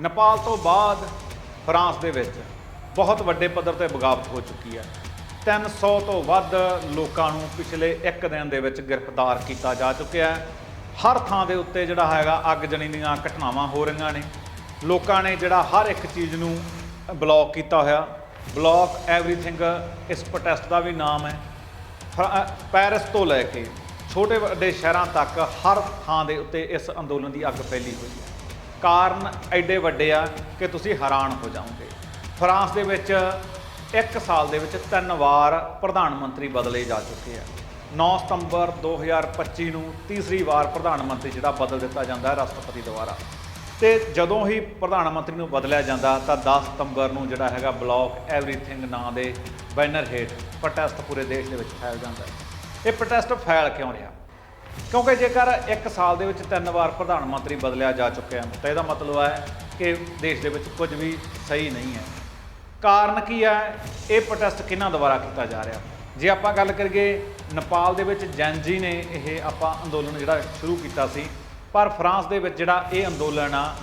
ਨੇਪਾਲ ਤੋਂ ਬਾਅਦ ਫਰਾਂਸ ਦੇ ਵਿੱਚ ਬਹੁਤ ਵੱਡੇ ਪੱਧਰ ਤੇ ਬਗਾਵਤ ਹੋ ਚੁੱਕੀ ਹੈ। 300 ਤੋਂ ਵੱਧ ਲੋਕਾਂ ਨੂੰ ਪਿਛਲੇ ਇੱਕ ਦਿਨ ਦੇ ਵਿੱਚ ਗ੍ਰਿਫਤਾਰ ਕੀਤਾ ਜਾ ਚੁੱਕਿਆ ਹੈ। ਹਰ ਥਾਂ ਦੇ ਉੱਤੇ ਜਿਹੜਾ ਹੈਗਾ ਅੱਗ ਜਣੀ ਦੀਆਂ ਘਟਨਾਵਾਂ ਹੋ ਰਹੀਆਂ ਨੇ। ਲੋਕਾਂ ਨੇ ਜਿਹੜਾ ਹਰ ਇੱਕ ਚੀਜ਼ ਨੂੰ ਬਲੌਕ ਕੀਤਾ ਹੋਇਆ। ਬਲੌਕ ਐਵਰੀਥਿੰਗ, ਇਸ ਪ੍ਰੋਟੈਸਟ ਦਾ ਵੀ ਨਾਮ ਹੈ। ਫ- ਪੈਰਿਸ ਤੋਂ ਲੈ ਕੇ ਛੋਟੇ ਵੱਡੇ ਸ਼ਹਿਰਾਂ ਤੱਕ ਹਰ ਥਾਂ ਦੇ ਉੱਤੇ ਇਸ ਅੰਦੋਲਨ ਦੀ ਅੱਗ ਫੈਲੀ ਹੋਈ ਹੈ। ਕਾਰਨ ਐਡੇ ਵੱਡੇ ਆ ਕਿ ਤੁਸੀਂ ਹੈਰਾਨ ਹੋ ਜਾਓਗੇ। ਫਰਾਂਸ ਦੇ ਵਿੱਚ ਇੱਕ ਸਾਲ ਦੇ ਵਿੱਚ ਤਿੰਨ ਵਾਰ ਪ੍ਰਧਾਨ ਮੰਤਰੀ ਬਦਲੇ ਜਾ ਚੁੱਕੇ ਆ। 9 ਸਤੰਬਰ 2025 ਨੂੰ ਤੀਸਰੀ ਵਾਰ ਪ੍ਰਧਾਨ ਮੰਤਰੀ ਜਿਹੜਾ ਬਦਲ ਦਿੱਤਾ ਜਾਂਦਾ ਹੈ ਰਾਸ਼ਟਰਪਤੀ ਦੁਆਰਾ। ਤੇ ਜਦੋਂ ਹੀ ਪ੍ਰਧਾਨ ਮੰਤਰੀ ਨੂੰ ਬਦਲਿਆ ਜਾਂਦਾ ਤਾਂ 10 ਸਤੰਬਰ ਨੂੰ ਜਿਹੜਾ ਹੈਗਾ ਬਲੌਕ ਐਵਰੀਥਿੰਗ ਨਾਂ ਦੇ ਬੈਨਰ ਹੇਠ ਪ੍ਰੋਟੈਸਟ ਪੂਰੇ ਦੇਸ਼ ਦੇ ਵਿੱਚ ਫੈਲ ਜਾਂਦਾ ਹੈ। ਇਹ ਪ੍ਰੋਟੈਸਟ ਫੈਲ ਕਿਉਂ ਰਿਹਾ? ਕਿਉਂਕਿ ਜੇਕਰ ਇੱਕ ਸਾਲ ਦੇ ਵਿੱਚ ਤਿੰਨ ਵਾਰ ਪ੍ਰਧਾਨ ਮੰਤਰੀ ਬਦਲਿਆ ਜਾ ਚੁੱਕਿਆ ਤਾਂ ਇਹਦਾ ਮਤਲਬ ਹੈ ਕਿ ਦੇਸ਼ ਦੇ ਵਿੱਚ ਕੁਝ ਵੀ ਸਹੀ ਨਹੀਂ ਹੈ। ਕਾਰਨ ਕੀ ਹੈ? ਇਹ ਪ੍ਰੋਟੈਸਟ ਕਿਹਨਾਂ ਦੁਆਰਾ ਕੀਤਾ ਜਾ ਰਿਹਾ? ਜੇ ਆਪਾਂ ਗੱਲ ਕਰੀਏ, ਨੇਪਾਲ ਦੇ ਵਿੱਚ ਜੈਨਜੀ ਨੇ ਇਹ ਆਪਾਂ ਅੰਦੋਲਨ ਜਿਹੜਾ ਸ਼ੁਰੂ ਕੀਤਾ ਸੀ, ਪਰ ਫਰਾਂਸ ਦੇ ਵਿੱਚ ਜਿਹੜਾ ਇਹ ਅੰਦੋਲਨ ਆ,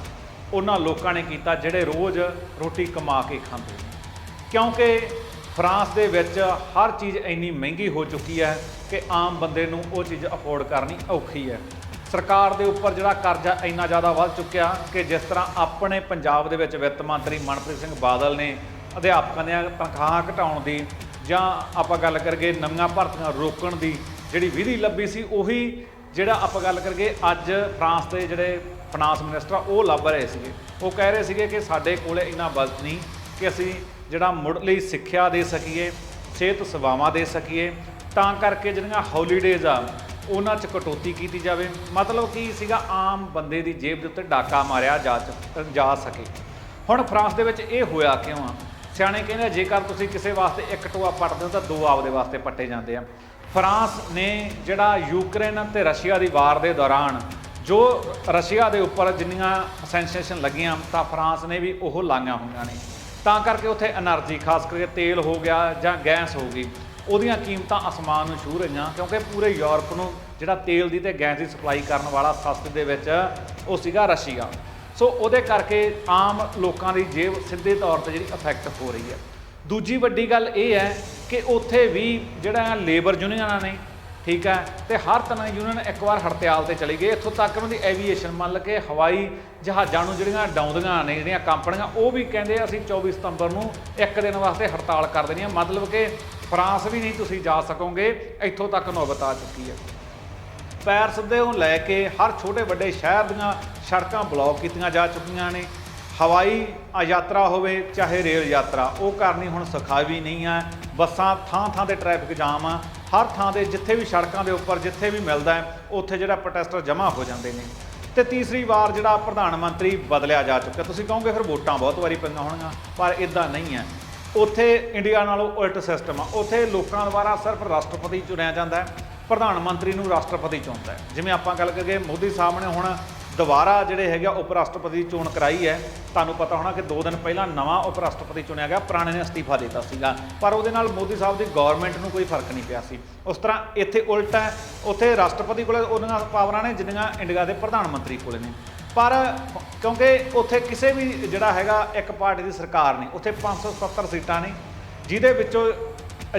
ਉਹਨਾਂ ਲੋਕਾਂ ਨੇ ਕੀਤਾ ਜਿਹੜੇ ਰੋਜ਼ ਰੋਟੀ ਕਮਾ ਕੇ ਖਾਂਦੇ ਨੇ। ਕਿਉਂਕਿ ਫਰਾਂਸ ਦੇ ਵਿੱਚ ਹਰ ਚੀਜ਼ ਇੰਨੀ ਮਹਿੰਗੀ ਹੋ ਚੁੱਕੀ ਹੈ ਕਿ ਆਮ ਬੰਦੇ ਨੂੰ ਉਹ ਚੀਜ਼ ਅਫੋਰਡ ਕਰਨੀ ਔਖੀ ਹੈ। ਸਰਕਾਰ ਦੇ ਉੱਪਰ ਜਿਹੜਾ ਕਰਜ਼ਾ ਇੰਨਾ ਜ਼ਿਆਦਾ ਵੱਧ ਚੁੱਕਿਆ ਕਿ ਜਿਸ ਤਰ੍ਹਾਂ ਆਪਣੇ ਪੰਜਾਬ ਦੇ ਵਿੱਚ ਵਿੱਤ ਮੰਤਰੀ ਮਨਪ੍ਰੀਤ ਸਿੰਘ ਬਾਦਲ ਨੇ ਅਧਿਆਪਕਾਂ ਦੀਆਂ ਤਨਖਾਹਾਂ ਘਟਾਉਣ ਦੀ ਜਾਂ ਆਪਾਂ ਗੱਲ ਕਰਗੇ ਨਵੀਆਂ ਭਰਤੀਆਂ ਰੋਕਣ ਦੀ ਜਿਹੜੀ ਵਿਧੀ ਲੱਭੀ ਸੀ, ਉਹੀ ਜਿਹੜਾ ਆਪਾਂ ਗੱਲ ਕਰਗੇ ਅੱਜ ਫਰਾਂਸ ਦੇ ਜਿਹੜੇ ਫਾਈਨਾਂਸ ਮਿਨਿਸਟਰ ਆ, ਉਹ ਲੱਭ ਰਹੇ ਸੀਗੇ। ਉਹ ਕਹਿ ਰਹੇ ਸੀਗੇ ਕਿ ਸਾਡੇ ਕੋਲੇ ਇੰਨਾ ਬਜਟ ਨਹੀਂ ਕਿ ਅਸੀਂ ਜਿਹੜਾ ਮੁੱਢਲੀ ਸਿੱਖਿਆ ਦੇ ਸਕੀਏ, ਸਿਹਤ ਸੇਵਾਵਾਂ ਦੇ ਸਕੀਏ, ਤਾਂ ਕਰਕੇ ਜਿਹੜੀਆਂ ਹੌਲੀਡੇਜ਼ ਆ, ਉਹਨਾਂ 'ਚ ਕਟੌਤੀ ਕੀਤੀ ਜਾਵੇ। ਮਤਲਬ ਕੀ ਸੀਗਾ, ਆਮ ਬੰਦੇ ਦੀ ਜੇਬ ਦੇ ਉੱਤੇ ਡਾਕਾ ਮਾਰਿਆ ਜਾ ਚ- ਜਾ ਸਕੇ। ਹੁਣ ਫਰਾਂਸ ਦੇ ਵਿੱਚ ਇਹ ਹੋਇਆ ਕਿਉਂ ਆ? ਸਿਆਣੇ ਕਹਿੰਦੇ ਜੇਕਰ ਤੁਸੀਂ ਕਿਸੇ ਵਾਸਤੇ ਇੱਕ ਟੋਆ ਪੱਟਦੇ ਹੋ, ਤਾਂ ਦੋ ਆਪਦੇ ਵਾਸਤੇ ਪੱਟੇ ਜਾਂਦੇ ਆ। ਫਰਾਂਸ ਨੇ ਜਿਹੜਾ ਯੂਕਰੇਨ ਤੇ ਰਸ਼ੀਆ ਦੀ ਵਾਰ ਦੇ ਦੌਰਾਨ ਜੋ ਰਸ਼ੀਆ ਦੇ ਉੱਪਰ ਜਿੰਨੀਆਂ ਸੈਂਸੇਸ਼ਨ ਲੱਗੀਆਂ, ਤਾਂ ਫਰਾਂਸ ਨੇ ਵੀ ਉਹ ਲਾਈਆਂ ਹੋਈਆਂ ਨੇ। ਤਾਂ ਕਰਕੇ ਉੱਥੇ એનર્ਜੀ, ਖਾਸ ਕਰਕੇ ਤੇਲ ਹੋ ਗਿਆ ਜਾਂ ਗੈਸ ਹੋ ਗਈ, ਉਹਦੀਆਂ ਕੀਮਤਾਂ ਅਸਮਾਨ ਨੂੰ ਛੂ ਰਹੀਆਂ, ਕਿਉਂਕਿ ਪੂਰੇ ਯੂਰਪ ਨੂੰ ਜਿਹੜਾ ਤੇਲ ਦੀ ਤੇ ਗੈਸ ਦੀ ਸਪਲਾਈ ਕਰਨ ਵਾਲਾ ਸਸਤੇ ਦੇ ਵਿੱਚ ਉਹ ਸੀਗਾ ਰਸ਼ੀਆ। ਸੋ ਉਹਦੇ ਕਰਕੇ ਆਮ ਲੋਕਾਂ ਦੀ ਜੇਬ ਸਿੱਧੇ ਤੌਰ ਤੇ ਜਿਹੜੀ ਇਫੈਕਟ ਹੋ ਰਹੀ ਹੈ। ਦੂਜੀ ਵੱਡੀ ਗੱਲ ਇਹ ਹੈ ਕਿ ਉੱਥੇ ਵੀ ਜਿਹੜਾ ਲੇਬਰ ਯੂਨੀਅਨਾਂ ਨੇ ਠੀਕ ਹੈ, ਤੇ ਹਰ ਤਰ੍ਹਾਂ ਦੀ ਯੂਨੀਅਨ ਇੱਕ ਵਾਰ ਹੜਤਾਲ ਤੇ ਚਲੀ ਗਈ। ਇੱਥੋਂ ਤੱਕ ਉਹਨਾਂ ਦੀ ਐਵੀਏਸ਼ਨ ਮੰਨ ਲ ਕੇ ਹਵਾਈ ਜਹਾਜ਼ਾਂ ਨੂੰ ਜਿਹੜੀਆਂ ਡਾਉਂਦੀਆਂ ਨੇ, ਜਿਹੜੀਆਂ ਕੰਪਨੀਆਂ, ਉਹ ਵੀ ਕਹਿੰਦੇ ਅਸੀਂ 24 ਸਤੰਬਰ ਨੂੰ ਇੱਕ ਦਿਨ ਵਾਸਤੇ ਹੜਤਾਲ ਕਰ ਦੇਣੀ ਹੈ ਮਤਲਬ ਕਿ ਫਰਾਂਸ ਵੀ ਨਹੀਂ ਤੁਸੀਂ ਜਾ ਸਕੋਗੇ, ਇੱਥੋਂ ਤੱਕ ਨੌਬਤ ਆ ਚੁੱਕੀ ਹੈ। ਪੈਰਿਸ ਦੇ ਨੂੰ ਲੈ ਕੇ ਹਰ ਛੋਟੇ ਵੱਡੇ ਸ਼ਹਿਰ ਦੀਆਂ ਸੜਕਾਂ ਬਲੌਕ ਕੀਤੀਆਂ ਜਾ ਚੁੱਕੀਆਂ ਨੇ। ਹਵਾਈ ਯਾਤਰਾ ਹੋਵੇ, ਚਾਹੇ ਰੇਲ ਯਾਤਰਾ, ਉਹ ਕਰਨੀ ਹੁਣ ਸਖਾਵੀ ਨਹੀਂ ਹੈ ਬੱਸਾਂ ਥਾਂ ਥਾਂ ਤੇ ਟ੍ਰੈਫਿਕ ਜਾਮ ਆ। ਹਰ ਥਾਂ ਦੇ ਜਿੱਥੇ ਵੀ ਸੜਕਾਂ ਦੇ ਉੱਪਰ ਜਿੱਥੇ ਵੀ ਮਿਲਦਾ ਹੈ, ਉੱਥੇ ਜਿਹੜਾ ਪ੍ਰੋਟੈਸਟਰ ਜਮ੍ਹਾਂ ਹੋ ਜਾਂਦੇ ਨੇ। ਤੇ ਤੀਸਰੀ ਵਾਰ ਜਿਹੜਾ ਪ੍ਰਧਾਨ ਮੰਤਰੀ ਬਦਲਿਆ ਜਾ ਚੁੱਕਾ ਤੁਸੀਂ ਕਹੋਗੇ ਫਿਰ ਵੋਟਾਂ ਬਹੁਤ ਵਾਰੀ ਪਈਆਂ ਹੋਣਗੀਆਂ, ਪਰ ਇਦਾਂ ਨਹੀਂ ਹੈ। ਉੱਥੇ ਇੰਡੀਆ ਨਾਲੋਂ ਉਲਟ ਸਿਸਟਮ ਆ। ਉੱਥੇ ਲੋਕਾਂ ਦੁਆਰਾ ਸਿਰਫ ਰਾਸ਼ਟਰਪਤੀ ਚੁਣਿਆ ਜਾਂਦਾ ਹੈ, ਪ੍ਰਧਾਨ ਮੰਤਰੀ ਨੂੰ ਰਾਸ਼ਟਰਪਤੀ ਚੁਣਦਾ ਹੈ। ਜਿਵੇਂ ਆਪਾਂ ਗੱਲ ਕਰੀਏ ਮੋਦੀ ਸਾਹਿਬ ਨੇ ਹੁਣ ਦੁਬਾਰਾ ਜਿਹੜੇ ਹੈਗੇ ਆ ਉਪ ਰਾਸ਼ਟਰਪਤੀ ਦੀ ਚੋਣ ਕਰਾਈ ਹੈ। ਤੁਹਾਨੂੰ ਪਤਾ ਹੋਣਾ ਕਿ 2 ਦਿਨ ਪਹਿਲਾਂ ਨਵਾਂ ਉਪ ਰਾਸ਼ਟਰਪਤੀ ਚੁਣਿਆ ਗਿਆ, ਪੁਰਾਣੇ ਨੇ ਅਸਤੀਫਾ ਦਿੱਤਾ ਸੀਗਾ। ਪਰ ਉਹਦੇ ਨਾਲ ਮੋਦੀ ਸਾਹਿਬ ਦੀ ਗਵਰਨਮੈਂਟ ਨੂੰ ਕੋਈ ਫ਼ਰਕ ਨਹੀਂ ਪਿਆ ਸੀ। ਉਸ ਤਰ੍ਹਾਂ ਇੱਥੇ ਉਲਟ ਹੈ, ਉੱਥੇ ਰਾਸ਼ਟਰਪਤੀ ਕੋਲੇ ਉਹਨਾਂ ਪਾਵਰਾਂ ਨੇ ਜਿੰਨੀਆਂ ਇੰਡੀਆ ਦੇ ਪ੍ਰਧਾਨ ਮੰਤਰੀ ਕੋਲੇ ਨੇ। ਪਰ ਕਿਉਂਕਿ ਉੱਥੇ ਕਿਸੇ ਵੀ ਜਿਹੜਾ ਹੈਗਾ ਇੱਕ ਪਾਰਟੀ ਦੀ ਸਰਕਾਰ ਨਹੀਂ, ਉੱਥੇ 570 ਸੀਟਾਂ ਨੇ, ਜਿਹਦੇ ਵਿੱਚੋਂ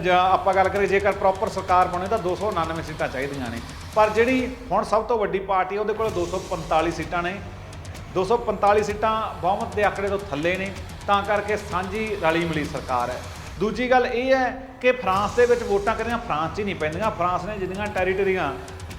ਜਾਂ ਆਪਾਂ ਗੱਲ ਕਰੀਏ ਜੇਕਰ ਪ੍ਰੋਪਰ ਸਰਕਾਰ ਬਣੇ ਤਾਂ 299 ਸੀਟਾਂ ਚਾਹੀਦੀਆਂ ਨੇ। ਪਰ ਜਿਹੜੀ ਹੁਣ ਸਭ ਤੋਂ ਵੱਡੀ ਪਾਰਟੀ ਉਹਦੇ ਕੋਲ 245 ਸੀਟਾਂ ਨੇ। 245 ਸੀਟਾਂ ਬਹੁਮਤ ਦੇ ਆંકੜੇ ਤੋਂ ਥੱਲੇ ਨੇ, ਤਾਂ ਕਰਕੇ ਸਾਂਝੀ ਰਲੀ ਮਿਲੀ ਸਰਕਾਰ ਹੈ। ਦੂਜੀ ਗੱਲ ਇਹ ਹੈ ਕਿ ਫਰਾਂਸ ਦੇ ਵਿੱਚ ਵੋਟਾਂ ਕਰੀਆਂ ਫਰਾਂਸ 'ਚ ਹੀ ਨਹੀਂ ਪੈਂਦੀਆਂ। ਫਰਾਂਸ ਨੇ ਜਿੰਨੀਆਂ ਟੈਰੀਟਰੀਆਂ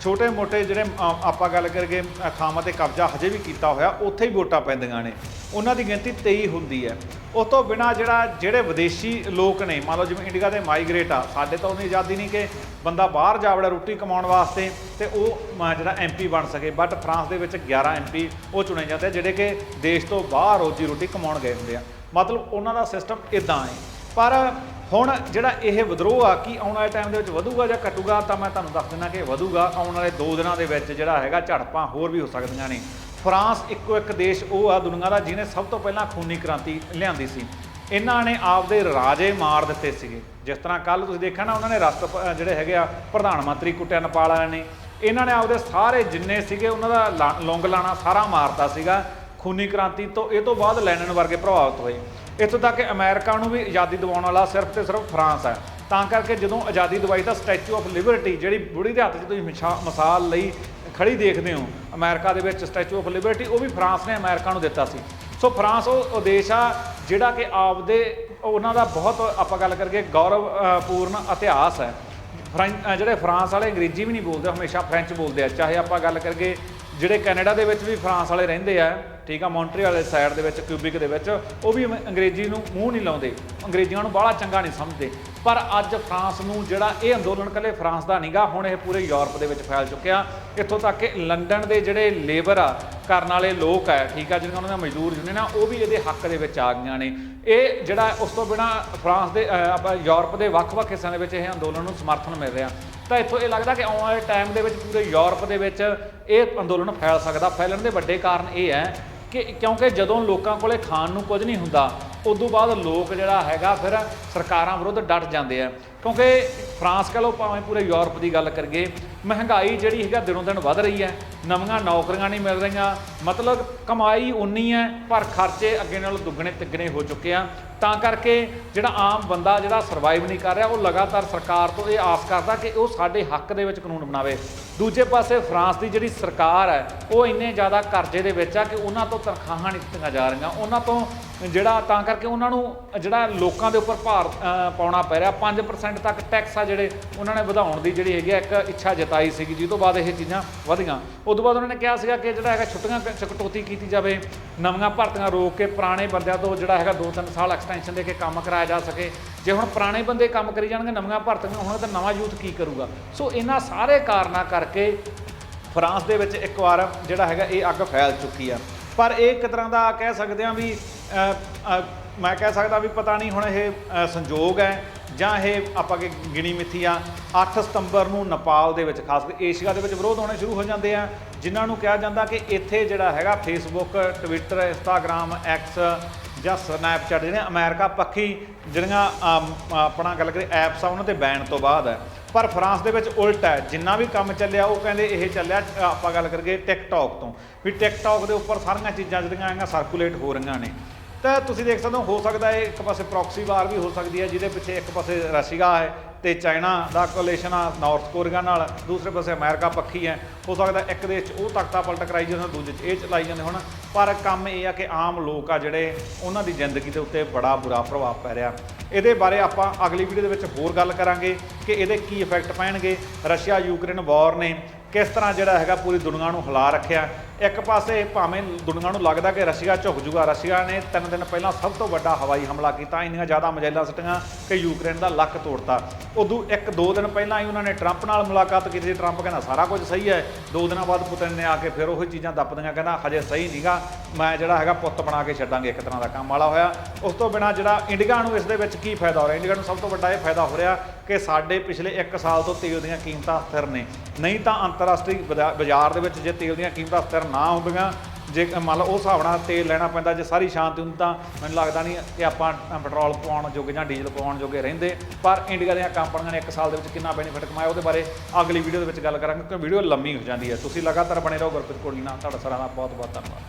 ਛੋਟੇ ਮੋਟੇ ਜਿਹੜੇ ਅ, ਆਪਾਂ ਗੱਲ ਕਰੀਏ ਅ, ਥਾਵਾਂ ਤੇ ਕਬਜ਼ਾ ਹਜੇ ਵੀ ਕੀਤਾ ਹੋਇਆ ਉੱਥੇ ਹੀ ਵੋਟਾਂ ਪੈਂਦੀਆਂ ਨੇ। ਉਹਨਾਂ ਦੀ ਗਿਣਤੀ 23 ਹੁੰਦੀ ਹੈ। ਉਸ ਤੋਂ ਬਿਨਾ ਜਿਹੜਾ ਜਿਹੜੇ ਵਿਦੇਸ਼ੀ ਲੋਕ ਨੇ ਮੰਨ ਲਓ ਜਿਵੇਂ ਇੰਡੀਆ ਦੇ ਮਾਈਗ੍ਰੇਟ ਆ ਸਾਡੇ ਤਾਂ ਉਹਨੀ ਆਜ਼ਾਦੀ ਨਹੀਂ ਕਿ ਬੰਦਾ ਬਾਹਰ ਜਾ ਵੜਾ ਰੋਟੀ ਕਮਾਉਣ ਵਾਸਤੇ ਤੇ ਉਹ ਮ, ਜਿਹੜਾ ਐਮਪੀ ਬਣ ਸਕੇ। ਬਟ ਫਰਾਂਸ ਦੇ ਵਿੱਚ 11 ਐਮਪੀ ਉਹ ਚੁਣੇ ਜਾਂਦੇ ਆ ਜਿਹੜੇ ਕਿ ਦੇਸ਼ ਤੋਂ ਬਾਹਰ ਰੋਜੀ ਰੋਟੀ ਕਮਾਉਣ ਗਏ ਹੁੰਦੇ ਆ। ਮਤਲਬ ਉਹਨਾਂ ਦਾ ਸਿਸਟਮ ਇਦਾਂ ਹੈ। ਪਰ ਹੁਣ ਜਿਹੜਾ ਇਹ ਵਿਦਰੋਹ ਆ, ਕੀ ਆਉਣ ਵਾਲੇ ਟਾਈਮ ਦੇ ਵਿੱਚ ਵਧੂਗਾ ਜਾਂ ਘਟੂਗਾ, ਤਾਂ ਮੈਂ ਤੁਹਾਨੂੰ ਦੱਸ ਦਿੰਦਾ ਕਿ ਵਧੂਗਾ। ਆਉਣ ਵਾਲੇ 2 ਦਿਨਾਂ ਦੇ ਵਿੱਚ ਜਿਹੜਾ ਹੈਗਾ, ਝੜਪਾਂ ਹੋਰ ਵੀ ਹੋ ਸਕਦੀਆਂ ਨੇ। ਫਰਾਂਸ ਇੱਕੋ ਇੱਕ ਦੇਸ਼, ਉਹ ਆ ਦੁਨੀਆ ਦਾ, ਜਿਹਨੇ ਸਭ ਤੋਂ ਪਹਿਲਾਂ ਖੂਨੀ ਕ੍ਰਾਂਤੀ ਲਿਆਂਦੀ ਸੀ। ਇਹਨਾਂ ਨੇ ਆਪਦੇ ਰਾਜੇ ਮਾਰ ਦਿੱਤੇ ਸੀਗੇ। ਜਿਸ ਤਰ੍ਹਾਂ ਕੱਲ ਤੁਸੀਂ ਦੇਖਿਆ ਨਾ, ਉਹਨਾਂ ਨੇ ਰਾਸ਼ਟਰ ਜਿਹੜੇ ਹੈਗੇ ਆ, ਪ੍ਰਧਾਨ ਮੰਤਰੀ ਕੁੱਟਿਆ ਨੇਪਾਲ ਵਾਲਿਆਂ ਨੇ। ਇਹਨਾਂ ਨੇ ਆਪਦੇ ਸਾਰੇ ਜਿੰਨੇ ਸੀਗੇ, ਉਹਨਾਂ ਦਾ ਲਾ- ਲੌਂਗ ਲਾਣਾ ਸਾਰਾ ਮਾਰਤਾ ਸੀਗਾ। ਖੂਨੀ ਕ੍ਰਾਂਤੀ ਤੋਂ, ਇਹ ਤੋਂ ਬਾਅਦ ਲੈਨਨ ਵਰਗੇ ਪ੍ਰਭਾਵਿਤ ਹੋਏ। ਇੱਥੋਂ ਤੱਕ ਕਿ ਅਮਰੀਕਾ ਨੂੰ ਵੀ ਆਜ਼ਾਦੀ ਦਿਵਾਉਣ ਵਾਲਾ ਸਿਰਫ ਤੇ ਸਿਰਫ ਫਰਾਂਸ ਹੈ। ਤਾਂ ਕਰਕੇ ਜਦੋਂ ਆਜ਼ਾਦੀ ਦਿਵਾਈ ਤਾਂ ਸਟੈਚੂ ਆਫ ਲਿਬਰਟੀ ਜਿਹੜੀ ਬੁੜੀ ਦੇ ਹੱਥ 'ਚ ਤੁਸੀਂ ਮਿਸ਼ਾ- ਮਿਸਾਲ ਲਈ ਖੜੀ ਦੇਖਦੇ ਹੋ, ਅਮਰੀਕਾ ਦੇ ਵਿੱਚ ਸਟੈਚੂ ਆਫ ਲਿਬਰਟੀ ਉਹ ਵੀ ਫਰਾਂਸ ਨੇ ਅਮਰੀਕਾ ਨੂੰ ਦਿੱਤਾ ਸੀ। ਸੋ ਫਰਾਂਸ ਉਹ ਦੇਸ਼ ਆ ਜਿਹੜਾ ਕਿ ਆਪਦੇ ਉਹਨਾਂ ਦਾ ਬਹੁਤ ਆਪਾਂ ਗੱਲ ਕਰਕੇ ਗੌਰਵਪੂਰਨ ਇਤਿਹਾਸ ਹੈ। ਫਰੈਂਚ ਜਿਹੜੇ ਫਰਾਂਸ ਵਾਲੇ ਅੰਗਰੇਜ਼ੀ ਵੀ ਨਹੀਂ ਬੋਲਦੇ, ਹਮੇਸ਼ਾ ਫ੍ਰੈਂਚ ਬੋਲਦੇ ਆ। ਚਾਹੇ ਆਪਾਂ ਗੱਲ ਕਰਕੇ ਜਿਹੜੇ ਕੈਨੇਡਾ ਦੇ ਵਿੱਚ ਵੀ ਫਰਾਂਸ ਵਾਲੇ ਰਹਿੰਦੇ ਆ ਠੀਕ ਆ ਮੌਂਟਰੀਅਲ ਵਾਲੇ ਸਾਈਡ ਦੇ ਵਿੱਚ ਕਿਊਬਿਕ ਦੇ ਵਿੱਚ, ਉਹ ਵੀ ਅੰਗਰੇਜ਼ੀ ਨੂੰ ਮੂੰਹ ਨਹੀਂ ਲਾਉਂਦੇ। ਅੰਗਰੇਜ਼ੀਆਂ ਨੂੰ ਬਾਹਲਾ ਚੰਗਾ ਨਹੀਂ ਸਮਝਦੇ। ਪਰ ਅੱਜ ਫਰਾਂਸ ਨੂੰ ਜਿਹੜਾ ਇਹ ਅੰਦੋਲਨ ਕੱਲੇ ਫਰਾਂਸ ਦਾ ਨਹੀਂਗਾ, ਹੁਣ ਇਹ ਪੂਰੇ ਯੂਰਪ ਦੇ ਵਿੱਚ ਫੈਲ ਚੁੱਕਿਆ। ਇੱਥੋਂ ਤੱਕ ਕਿ ਲੰਡਨ ਦੇ ਜਿਹੜੇ ਲੇਬਰ ਆ ਕਰਨ ਵਾਲੇ ਲੋਕ ਆ, ਠੀਕ ਆ ਜਿਹੜੀਆਂ ਉਹਨਾਂ ਦਾ ਮਜ਼ਦੂਰ ਯੂਨੀਅਨ ਆ ਉਹ ਵੀ ਇਹਦੇ ਹੱਕ ਦੇ ਵਿੱਚ ਆ ਗਈਆਂ ਨੇ। ਇਹ ਜਿਹੜਾ ਉਸ ਤੋਂ ਬਿਨਾ ਫਰਾਂਸ ਦੇ ਆਪਾਂ ਯੂਰਪ ਦੇ ਵੱਖ-ਵੱਖ ਹਿੱਸਿਆਂ ਦੇ ਵਿੱਚ ਇਹ ਅੰਦੋਲਨ ਨੂੰ ਸਮਰਥਨ ਮਿਲ ਰਿਹਾ। ਤਾਂ ਇੱਥੋਂ ਇਹ ਲੱਗਦਾ ਕਿ ਆਉਣ ਵਾਲੇ ਟਾਈਮ ਦੇ ਵਿੱਚ ਪੂਰੇ ਯੂਰਪ ਦੇ ਵਿੱਚ ਇਹ ਅੰਦੋਲਨ ਫੈਲ ਸਕਦਾ। ਫੈਲਣ ਦੇ ਵੱਡੇ ਕਾਰਨ ਇਹ ਹੈ ਕਿ ਕਿਉਂਕਿ ਜਦੋਂ ਲੋਕਾਂ ਕੋਲੇ ਖਾਣ ਨੂੰ ਕੁਝ ਨਹੀਂ ਹੁੰਦਾ, ਉਦੋਂ ਬਾਅਦ ਲੋਕ ਜਿਹੜਾ ਹੈਗਾ ਫਿਰ ਸਰਕਾਰਾਂ ਵਿਰੁੱਧ ਡਟ ਜਾਂਦੇ ਆ। ਕਿਉਂਕਿ ਫਰਾਂਸ ਕਹ ਲਓ ਭਾਵੇਂ ਪੂਰੇ ਯੂਰਪ ਦੀ ਗੱਲ ਕਰੀਏ, ਮਹਿੰਗਾਈ ਜਿਹੜੀ ਹੈਗਾ ਦਿਨੋਂ ਦਿਨ ਵੱਧ ਰਹੀ ਹੈ, ਨਵੀਆਂ ਨੌਕਰੀਆਂ ਨਹੀਂ ਮਿਲ ਰਹੀਆਂ, ਮਤਲਬ ਕਮਾਈ ਉਨੀ ਹੈ, ਪਰ ਖਰਚੇ ਅੱਗੇ ਨਾਲ ਦੁੱਗਣੇ ਤਿੱਗਣੇ ਹੋ ਚੁੱਕੇ ਆ। ਤਾਂ ਕਰਕੇ ਜਿਹੜਾ ਆਮ ਬੰਦਾ ਜਿਹੜਾ ਸਰਵਾਈਵ ਨਹੀਂ ਕਰ ਰਿਹਾ, ਉਹ ਲਗਾਤਾਰ ਸਰਕਾਰ ਤੋਂ ਇਹ ਆਸ ਕਰਦਾ ਕਿ ਉਹ ਸਾਡੇ ਹੱਕ ਦੇ ਵਿੱਚ ਕਾਨੂੰਨ ਬਣਾਵੇ। ਦੂਜੇ ਪਾਸੇ ਫਰਾਂਸ ਦੀ ਜਿਹੜੀ ਸਰਕਾਰ ਹੈ, ਉਹ ਇੰਨੇ ਜ਼ਿਆਦਾ ਕਰਜ਼ੇ ਦੇ ਵਿੱਚ ਆ ਕਿ ਉਹਨਾਂ ਤੋਂ ਤਨਖਾਹਾਂ ਨਹੀਂ ਦਿੱਤੀਆਂ ਜਾ ਰਹੀਆਂ। ਉਹਨਾਂ ਤੋਂ ਜਿਹੜਾ ਤਾਂ ਕਰਕੇ ਉਹਨਾਂ ਨੂੰ ਜਿਹੜਾ ਲੋਕਾਂ ਦੇ ਉੱਪਰ ਭਾਰ ਪਾਉਣਾ ਪੈ ਰਿਹਾ 5% ਤੱਕ ਟੈਕਸ ਆ ਜਿਹੜੇ ਉਹਨਾਂ ਨੇ ਵਧਾਉਣ ਦੀ ਜਿਹੜੀ ਹੈਗੀ ਆ ਇੱਕ ਇੱਛਾ ਜਤਾਈ ਸੀਗੀ ਜਿਸ ਤੋਂ ਬਾਅਦ ਇਹ ਚੀਜ਼ਾਂ ਵਧੀਆਂ। ਉਸ ਤੋਂ ਬਾਅਦ ਉਹਨਾਂ ਨੇ ਕਿਹਾ ਸੀਗਾ ਕਿ ਜਿਹੜਾ ਹੈਗਾ ਛੁੱਟੀਆਂ ਕ- ਕਟੌਤੀ ਕੀਤੀ ਜਾਵੇ ਨਵੀਆਂ ਭਰਤੀਆਂ ਰੋਕ ਕੇ ਪੁਰਾਣੇ ਬੰਦਿਆਂ ਤੋਂ ਜਿਹੜਾ ਹੈਗਾ 2-3 ਸਾਲ ਐਕਸਟੈਂਸ਼ਨ ਦੇ ਕੇ ਕੰਮ ਕਰਾਇਆ ਜਾ ਸਕੇ। ਜੇ ਹੁਣ ਪੁਰਾਣੇ ਬੰਦੇ ਕੰਮ ਕਰੀ ਜਾਣਗੇ ਨਵੀਆਂ ਭਰਤੀਆਂ ਹੁਣ ਤਾਂ ਨਵਾਂ ਯੂਥ ਕੀ ਕਰੂਗਾ? ਸੋ ਇਹਨਾਂ ਸਾਰੇ ਕਾਰਨਾਂ ਕਰਕੇ ਫਰਾਂਸ ਦੇ ਵਿੱਚ ਇੱਕ ਵਾਰ ਜਿਹੜਾ ਹੈਗਾ ਇਹ ਅੱਗ ਫੈਲ ਚੁੱਕੀ ਆ। ਪਰ ਇਹ ਇੱਕ ਤਰ੍ਹਾਂ ਦਾ ਕਹਿ ਸਕਦੇ ਆ ਵੀ ਮੈਂ ਕਹਿ ਸਕਦਾ ਵੀ ਪਤਾ ਨਹੀਂ ਹੁਣ ਇਹ ਅ, ਸੰਜੋਗ ਹੈ। ਜਾਂ ਇਹ ਆਪਾਂ ਕਿ ਗਿਣੀ ਮਿੱਥੀ ਆ 8 ਸਤੰਬਰ ਨੂੰ ਨੇਪਾਲ ਦੇ ਵਿੱਚ, ਖਾਸ ਕਰਕੇ ਏਸ਼ੀਆ ਦੇ ਵਿੱਚ ਵਿਰੋਧ ਹੋਣੇ ਸ਼ੁਰੂ ਹੋ ਜਾਂਦੇ ਆ, ਜਿਨ੍ਹਾਂ ਨੂੰ ਕਿਹਾ ਜਾਂਦਾ ਕਿ ਇੱਥੇ ਜਿਹੜਾ ਹੈਗਾ ਫੇਸਬੁੱਕ ਟਵਿੱਟਰ ਇੰਸਟਾਗ੍ਰam ਐਕਸ ਜਾਂ ਸਨੈਪਚੈਟ ਜਿਹੜੇ ਅਮਰੀਕਾ ਪੱਖੀ ਜਿਹੜੀਆਂ ਆਪਣਾ ਗੱਲ ਕਰੀਏ ਐਪਸ ਆ, ਉਹਨਾਂ ਤੇ ਬੈਨ ਤੋਂ ਬਾਅਦ ਹੈ। ਪਰ ਫਰਾਂਸ ਦੇ ਵਿੱਚ ਉਲਟ ਹੈ, ਜਿੰਨਾ ਵੀ ਕੰਮ ਚੱਲਿਆ, ਉਹ ਕਹਿੰਦੇ ਇਹ ਚੱਲਿਆ, ਆਪਾਂ ਗੱਲ ਕਰੀਏ ਟਿਕਟੌਕ ਤੋਂ। ਵੀ ਟਿਕਟੌਕ ਦੇ ਉੱਪਰ ਸਾਰੀਆਂ ਚੀਜ਼ਾਂ ਜਿਹੜੀਆਂ ਹੈਗੀਆਂ ਸਰਕੂਲੇਟ ਹੋ ਰਹੀਆਂ ਨੇ। ਤਾਂ ਤੁਸੀਂ ਦੇਖ ਸਕਦੇ ਹੋ ਹੋ ਸਕਦਾ ਹੈ ਇੱਕ ਪਾਸੇ ਪ੍ਰੋਕਸੀ ਵਾਰ ਵੀ ਹੋ ਸਕਦੀ ਹੈ, ਜਿਹਦੇ ਪਿੱਛੇ ਇੱਕ ਪਾਸੇ ਰਸ਼ੀਆ ਹੈ ਤੇ ਚਾਈਨਾ ਦਾ ਕੋਲੇਸ਼ਨ ਆ ਨਾਰਥ ਕੋਰੀਆ ਨਾਲ, ਦੂਸਰੇ ਪਾਸੇ ਅਮਰੀਕਾ ਪੱਖੀ ਹੈ। ਹੋ ਸਕਦਾ ਇੱਕ ਦੇਸ਼ 'ਚ ਉਹ ਤਖਤਾ ਪਲਟ ਕਰਾਈ ਜਾਂਦੇ ਦੂਜੇ 'ਚ ਇਹ ਚਲਾਈ ਜਾਂਦੇ ਹੁਣ। ਪਰ ਕੰਮ ਇਹ ਆ ਕਿ ਆਮ ਲੋਕ ਆ ਜਿਹੜੇ ਉਹਨਾਂ ਦੀ ਜ਼ਿੰਦਗੀ ਦੇ ਉੱਤੇ ਬੜਾ ਬੁਰਾ ਪ੍ਰਭਾਵ ਪੈ ਰਿਹਾ। ਇਹਦੇ ਬਾਰੇ ਆਪਾਂ ਅਗਲੀ ਵੀਡੀਓ ਦੇ ਵਿੱਚ ਹੋਰ ਗੱਲ ਕਰਾਂਗੇ। ਕਿ ਇਹਦੇ ਕੀ ਇਫੈਕਟ ਪੈਣਗੇ? ਰਸ਼ੀਆ, ਯੂਕਰੇਨ ਵਾਰ ਨੇ ਕਿਸ ਤਰ੍ਹਾਂ ਜਿਹੜਾ ਹੈਗਾ ਪੂਰੀ ਦੁਨੀਆ ਨੂੰ ਹਿਲਾ ਰੱਖਿਆ? ਇੱਕ ਪਾਸੇ ਭਾਵੇਂ ਦੁਨੀਆ ਨੂੰ ਲੱਗਦਾ ਕਿ ਰਸ਼ੀਆ ਝੁਕ ਜੂਗਾ, ਰਸ਼ੀਆ ਨੇ ਤਿੰਨ ਦਿਨ ਪਹਿਲਾਂ ਸਭ ਤੋਂ ਵੱਡਾ ਹਵਾਈ ਹਮਲਾ ਕੀਤਾ, ਇੰਨੀਆਂ ਜ਼ਿਆਦਾ ਮਜਾਇਲਾਂ ਸੱਟੀਆਂ ਕਿ ਯੂਕਰੇਨ ਦਾ ਲੱਕ ਤੋੜਤਾ। ਉਦੋਂ ਇੱਕ ਦੋ ਦਿਨ ਪਹਿਲਾਂ ਹੀ ਉਹਨਾਂ ਨੇ ਟਰੰਪ ਨਾਲ ਮੁਲਾਕਾਤ ਕੀਤੀ ਸੀ। ਟਰੰਪ ਕਹਿੰਦਾ, ਸਾਰਾ ਕੁਝ ਸਹੀ ਹੈ। ਦੋ ਦਿਨਾਂ ਬਾਅਦ ਪੁਤਿਨ ਨੇ ਆ ਕੇ ਫਿਰ ਉਹੀ ਚੀਜ਼ਾਂ ਦੱਪਦੀਆਂ, ਕਹਿੰਦਾ, ਹਜੇ ਸਹੀ ਨਹੀਂਗਾ ਮੈਂ ਜਿਹੜਾ ਹੈਗਾ ਪੁੱਤ ਬਣਾ ਕੇ ਛੱਡਾਂਗੇ, ਇੱਕ ਤਰ੍ਹਾਂ ਦਾ ਕੰਮ ਵਾਲਾ ਹੋਇਆ। ਉਸ ਤੋਂ ਬਿਨਾ ਜਿਹੜਾ ਇੰਡੀਆ ਨੂੰ ਇਸ ਦੇ ਵਿੱਚ ਕੀ ਫਾਇਦਾ ਹੋ ਰਿਹਾ? ਇੰਡੀਆ ਨੂੰ ਸਭ ਤੋਂ ਵੱਡਾ ਇਹ ਫਾਇਦਾ ਹੋ ਰਿਹਾ ਕਿ ਸਾਡੇ ਪਿਛਲੇ 1 ਸਾਲ ਤੋਂ ਤੇਲ ਦੀਆਂ ਕੀਮਤਾਂ ਸਥਿਰ ਨੇ। ਨਹੀਂ ਤਾਂ ਅੰਤਰਰਾਸ਼ਟਰੀ ਬਜ਼ਾ- ਬਾਜ਼ਾਰ ਦੇ ਵਿੱਚ ਜੇ ਤੇਲ ਦੀਆਂ ਕੀਮਤਾਂ ਸਥਿਰ ਨਾ ਹੁੰਦੀਆਂ ਜੇ ਮੰਨ ਲਓ ਉਸ ਹਿਸਾਬ ਨਾਲ ਤੇਲ ਲੈਣਾ ਪੈਂਦਾ, ਜੇ ਸਾਰੀ ਸ਼ਾਂਤੀ ਹੁੰਦੀ ਤਾਂ ਮੈਨੂੰ ਲੱਗਦਾ ਨਹੀਂ ਕਿ ਆਪਾਂ ਪੈਟਰੋਲ ਪਵਾਉਣ ਜੋਗੇ ਜਾਂ ਡੀਜ਼ਲ ਪਵਾਉਣ ਜੋਗੇ ਰਹਿੰਦੇ। ਪਰ ਇੰਡੀਆ ਦੀਆਂ ਕੰਪਨੀਆਂ ਨੇ 1 ਸਾਲ ਦੇ ਵਿੱਚ ਕਿੰਨਾ ਬੈਨੀਫਿਟ ਕਮਾਇਆ, ਉਹਦੇ ਬਾਰੇ ਅਗਲੀ ਵੀਡੀਓ ਦੇ ਵਿੱਚ ਗੱਲ ਕਰਾਂਗੇ, ਕਿਉਂਕਿ ਵੀਡੀਓ ਲੰਮੀ ਹੋ ਜਾਂਦੀ ਹੈ। ਤੁਸੀਂ ਲਗਾਤਾਰ ਬਣੇ ਰਹੋ ਗੁਰਪ੍ਰੀਤ ਕੋਲੀ ਨਾਲ, ਤੁਹਾਡਾ ਸਾਰਿਆਂ ਦਾ ਬਹੁਤ ਬਹੁਤ ਧੰਨਵਾਦ।